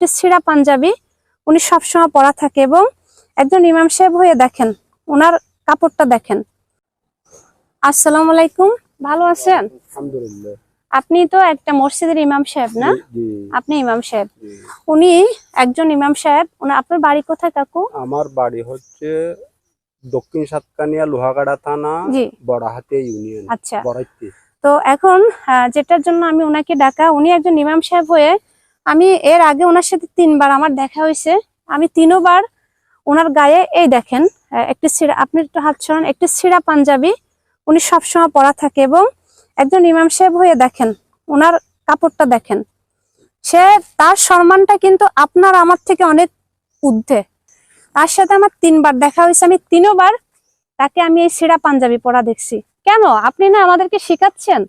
একটি ছিঁড়া পাঞ্জাবি উনি সবসময় পরা থাকে এবং একজন ইমাম সাহেব হয়ে দেখেন ওনার কাপড়টা দেখেন। আসসালামু আলাইকুম ভালো আছেন? আপনি তো একটা মসজিদের ইমাম সাহেব না? আপনি ইমাম সাহেব। উনি একজন ইমাম সাহেব উনি আপনার বাড়ি কোথায় কাকু? আমার বাড়ি হচ্ছে দক্ষিণ সাতকানিয়া লোহাগাড়া থানা জি। বড়াহাতিয়া ইউনিয়ন আচ্ছা। তো এখন যেটার জন্য আমি ওনাকে ডাকা উনি একজন ইমাম সাহেব হয়ে আমি এর আগে ওনার সাথে তিনবার আমার দেখা হয়েছে। আমি তিনবার ওনার গায়ে এই দেখেন একটি ছিঁড়া আপনি একটু হাত ছড়ান একটি ছিঁড়া পাঞ্জাবি উনি সবসময় পরা থাকে এবং একজন ইমাম সাহেব হয়ে দেখেন, ওনার কাপড়টা দেখেন। সে তার সম্মানটা কিন্তু আপনার আমার থেকে অনেক ঊর্ধ্বে। তার সাথে আমার তিনবার দেখা হয়েছে, আমি তিনবার তাকে আমি এই ছিঁড়া পাঞ্জাবি পরা দেখছি। কেন? আপনি না আমাদেরকে শেখাচ্ছেন।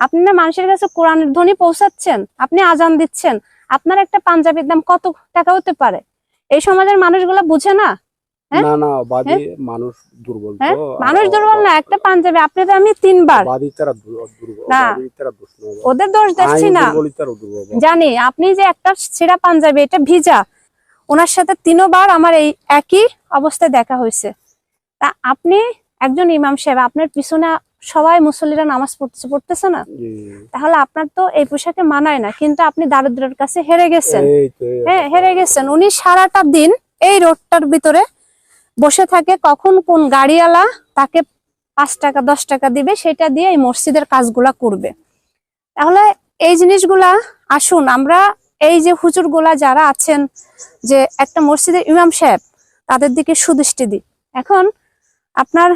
আপনি না মানুষের কাছে কোরআনের ধ্বনি পৌঁছাচ্ছেন আপনি আজান দিচ্ছেন আপনার একটা পাঞ্জাবির দাম কত টাকা হতে পারে? এই সমাজের মানুষগুলো বুঝে না? হ্যাঁ? না না বাদী মানুষ দুর্বল হ্যাঁ? মানুষ দুর্বল না একটা পাঞ্জাবি আপনি তো আমি তিনবার। বাদী তারা দুর- দুর্বল না। বাদী তারা দুষ্ণ ওদের দোষ দেখছি না। জানি আপনি যে একটা ছেঁড়া পাঞ্জাবি এটা ভিজা ওনার সাথে তিনবার আমার এই একই অবস্থায় দেখা হয়েছে। তা আপনি একজন ইমাম সাহেব আপনার পিছনে সবাই মুসল্লিরা নামাজ পড়তেছে পড়তেছে না? তাহলে আপনার তো এই পোশাকে মানায় না কিন্তু আপনি দারিদ্রের কাছে হেরে গেছেন। হ্যাঁ হেরে গেছেন। উনি সারাটা দিন এই রোডটার ভিতরে বসে থাকে কখন কোন গাড়িওয়ালা তাকে পাঁচ টাকা দশ টাকা দিবে সেটা দিয়ে এই মসজিদের কাজগুলা করবে। তাহলে এই জিনিসগুলা আসুন আমরা এই যে হুজুরগুলা যারা আছেন যে একটা মসজিদের ইমাম সাহেব তাদের দিকে সুদৃষ্টি দিই। এখন আপনার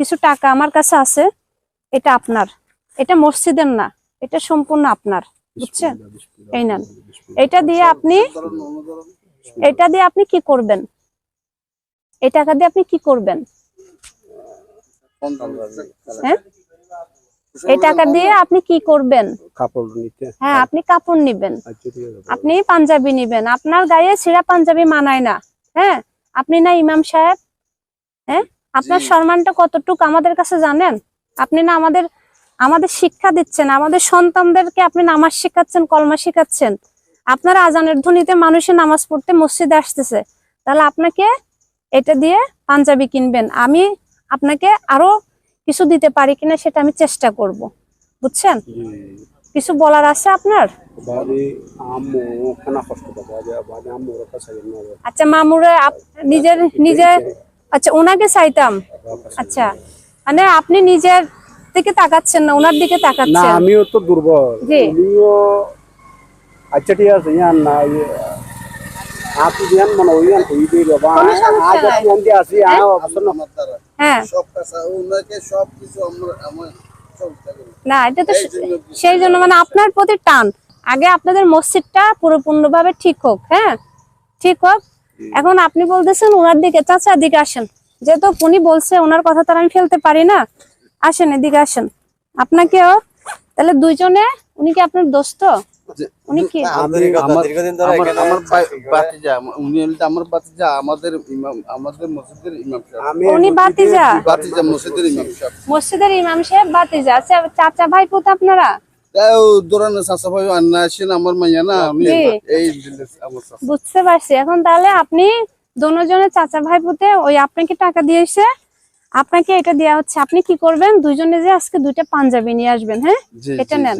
কিছু টাকা আমার কাছে আছে এটা আপনার। এটা মসজিদের না এটা সম্পূর্ণ আপনার বুঝছেন? এই নেন। এটা দিয়ে আপনি এটা দিয়ে আপনি কি করবেন? এই টাকা দিয়ে আপনি কি করবেন? হ্যাঁ? এই টাকা দিয়ে আপনি কি করবেন? কাপড় নিতে। হ্যাঁ আপনি কাপড় নিবেন। আচ্ছা আপনি পাঞ্জাবি নিবেন। আপনার গায়ে ছিঁড়া পাঞ্জাবি মানায় না। হ্যাঁ? আপনি না ইমাম সাহেব? হ্যাঁ? আপনার সম্মানটা কতটুকু আমাদের কাছে জানেন? আপনি না আমাদের আমাদের শিক্ষা দিচ্ছেন আমাদের সন্তানদেরকে আপনি নামাজ শেখাচ্ছেন কলমা শেখাচ্ছেন। আপনার আজানের ধ্বনিতে মানুষের নামাজ পড়তে মসজিদে আসতেছে। তাহলে আপনাকে এটা দিয়ে পাঞ্জাবি কিনবেন। আমি আপনাকে আরও কিছু দিতে পারি কিনা সেটা আমি চেষ্টা করব। বুঝছেন? কিছু বলার আছে আপনার? আচ্ছা মামুরে নিজের নিজে আচ্ছা ওনাকে চাইতাম। আচ্ছা মানে আপনি নিজের দিকে তাকাচ্ছেন না ওনার দিকে তাকাচ্ছেন? না আমিও তো দুর্বল। জি। উনিও আচ্ছা ঠিক আছে ইয়ান না আপনি ইয়ান মনে ওই ইয়ান কই দিই বাবা আজ। আপনি ইয়ান আসি আয় অবসর না। হ্যাঁ। সব কাছে ওনাকে সব কিছু আমরা আমার না এটা তো সেই জন্য মানে আপনার প্রতি টান। আগে আপনাদের মসজিদটা পুরোপূর্ণভাবে ঠিক হোক হ্যাঁ? ঠিক হোক এখন আপনি বলতেছেন ওনার দিকে চাচা দিকে আসেন। যেহেতু উনি বলছে ওনার কথা তো আমি ফেলতে পারি না। আসেন এদিকে আসেন। আপনাকেও তাহলে দুইজনে উনি কি আপনার দোস্ত? উনি কি? আমাদের আমার আমার আমার বাতিজা উনি হলেন আমার বাতিজা আমাদের ইমাম আমাদের মসজিদের ইমাম সাহেব। আমি উনি বাতিজা? বাতিজা মসজিদের ইমাম সাহেব। মসজিদের ইমাম সাহেব বাতিজা। আচ্ছা চাচা ভাই পুত আপনারা? বুঝতে পারছি। এখন তাহলে আপনি দুজনের চাচা ভাই পুতে ওই আপনাকে টাকা দিয়েছে আপনাকে এটা দেওয়া হচ্ছে। আপনি কি করবেন? দুইজনে যে আজকে দুইটা পাঞ্জাবি নিয়ে আসবেন হ্যাঁ? এটা নেন।